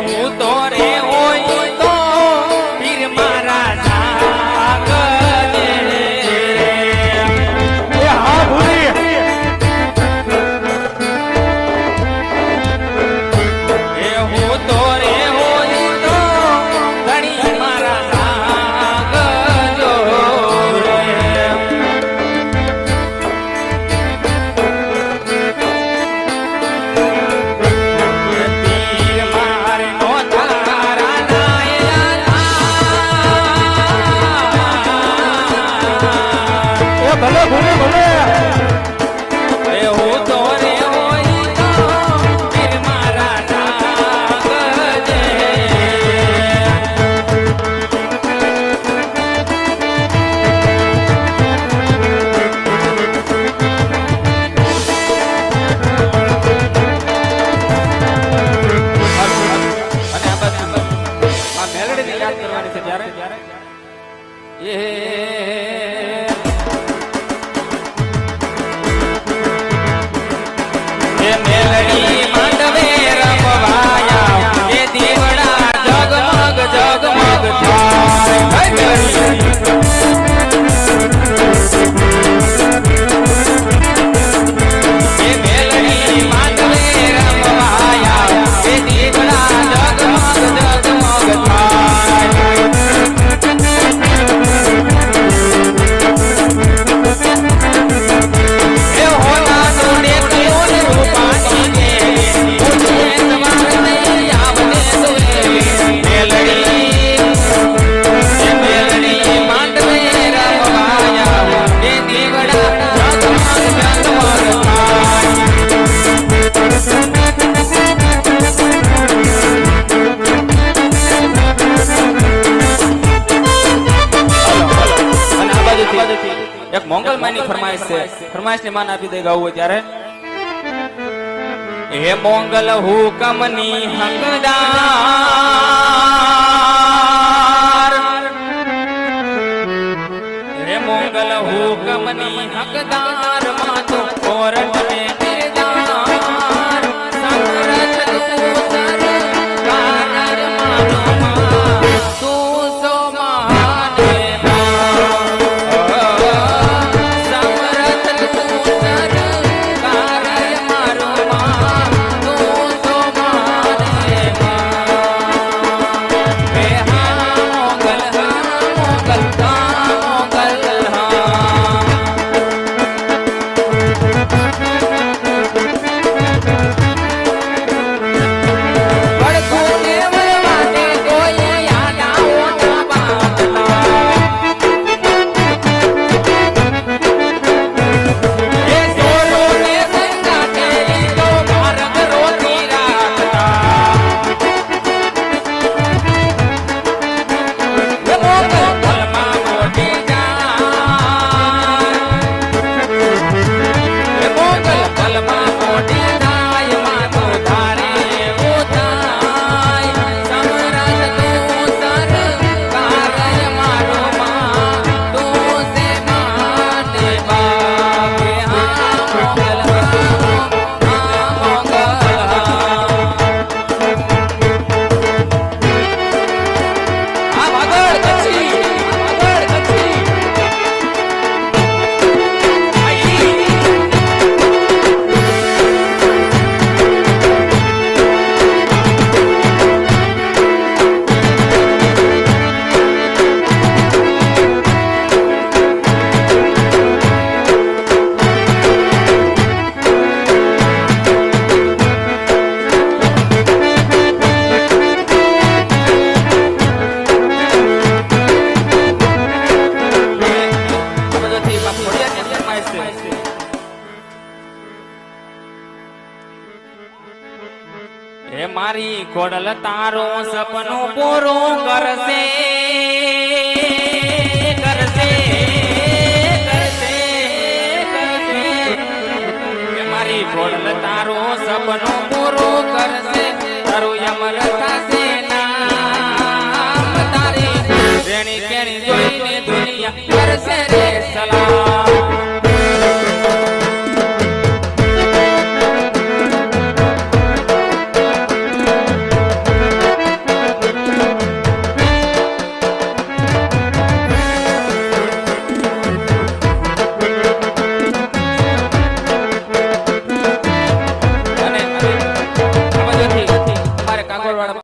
我懂 மேலடி ફરમાઈશ છે. ફરમાઈશ ને માન આપી દે ગાવું હોય ત્યારે. હે મોંગલ હુકમની હંગદા હે મારી કોડલ તારો સપનું પૂરું કરશે. કરશે કરશે હે મારી કોડલ તારો સપનું પૂરું કરશે. તારું યમર થશે નામ તારી. રેણી કેણી જોઈને દુનિયા કરશે રે સલામ.